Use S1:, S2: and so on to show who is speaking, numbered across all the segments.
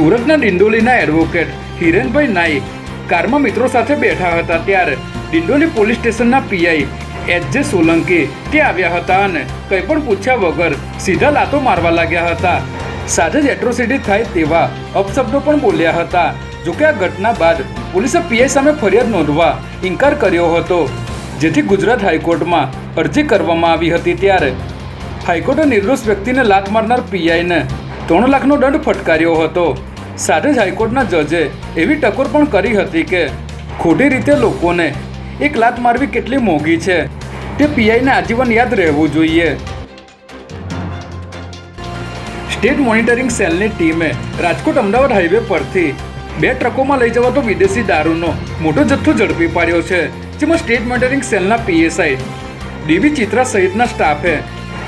S1: સુરતના ડિંડોલીના એડવોકેટ હિરેનભાઈ નાઈક કારમાં મિત્રો સાથે બેઠા હતા ત્યારે ડિંડોલી પોલીસ સ્ટેશનના પીઆઈ એચ જે સોલંકી તે આવ્યા હતા અને કંઈ પણ પૂછ્યા વગર સીધા લાતો મારવા લાગ્યા હતા. સાથે જ એટ્રોસિટી થાય તેવા અપશબ્દો પણ બોલ્યા હતા. જોકે આ ઘટના બાદ પોલીસે પીઆઈ સામે ફરિયાદ નોંધવા ઇનકાર કર્યો હતો. જેથી ગુજરાત હાઈકોર્ટમાં અરજી કરવામાં આવી હતી ત્યારે હાઈકોર્ટે નિર્દોષ વ્યક્તિને લાત મારનાર પીઆઈને ત્રણ લાખનો દંડ ફટકાર્યો હતો. સાથે જ હાઈકોર્ટના જજે એવી ટકોર પણ કરી હતી કે ખોટી રીતે લોકોને એક લાત મારવી કેટલી મોંઘી છે. તે પીઆઈને આજીવન યાદ રહેવું જોઈએ. સ્ટેટ મોનિટરિંગ સેલની ટીમે રાજકોટ અમદાવાદ હાઈવે પરથી બે ટ્રકોમાં લઈ જવાતો વિદેશી દારૂનો મોટો જથ્થો ઝડપી પાડ્યો છે, જેમાં સ્ટેટ મોનિટરિંગ સેલના પીએસઆઈ ડીવી ચિત્રા સહિતના સ્ટાફે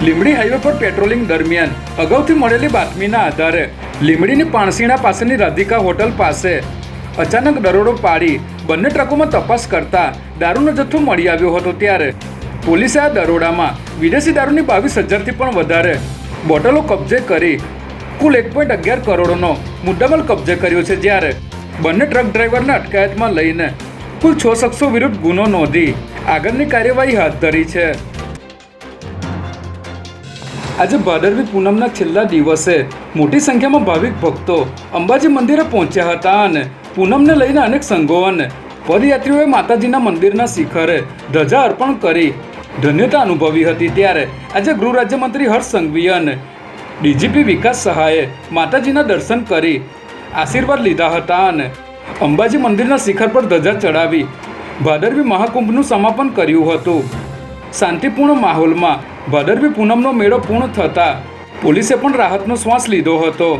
S1: લીમડી હાઈવે પર પેટ્રોલિંગ દરમિયાન અગાઉથી મળેલી બાતમીના આધારે લીમડીની પાણસીણા પાસેની રાધિકા હોટલ પાસે અચાનક દરોડો પાડી બંને ટ્રકોમાં તપાસ કરતા દારૂનો જથ્થો મળી આવ્યો હતો ત્યારે પોલીસે આ દરોડામાં વિદેશી દારૂની બાવીસ હજારથી પણ વધારે બોટલો કબજે કરી કુલ એક પોઈન્ટ અગિયાર કરોડનો મુદ્દામાલ કબજે કર્યો છે જ્યારે બંને ટ્રક ડ્રાઈવરને અટકાયતમાં લઈને કુલ છ શખ્સો વિરુદ્ધ ગુનો નોંધી આગળની કાર્યવાહી હાથ ધરી છે. આજે ભાદરવી પૂનમના છેલ્લા દિવસે મોટી સંખ્યામાં ભાવિક ભક્તો અંબાજી મંદિરે પહોંચ્યા હતા અને પૂનમને લઈને અનેક સંઘો અને પદયાત્રીઓએ માતાજીના મંદિરના શિખરે ધજા અર્પણ કરી ધન્યતા અનુભવી હતી. ત્યારે આજે ગૃહ રાજ્યમંત્રી હર્ષ સંઘવી અને ડીજીપી વિકાસ સહાયે માતાજીના દર્શન કરી આશીર્વાદ લીધા હતા અને અંબાજી મંદિરના શિખર પર ધજા ચડાવી ભાદરવી મહાકુંભનું સમાપન કર્યું હતું. શાંતિપૂર્ણ માહોલમાં. ભાદરવી પૂનમનો મેળો પૂર્ણ થતાં પોલીસે પણ રાહતનો શ્વાસ લીધો હતો.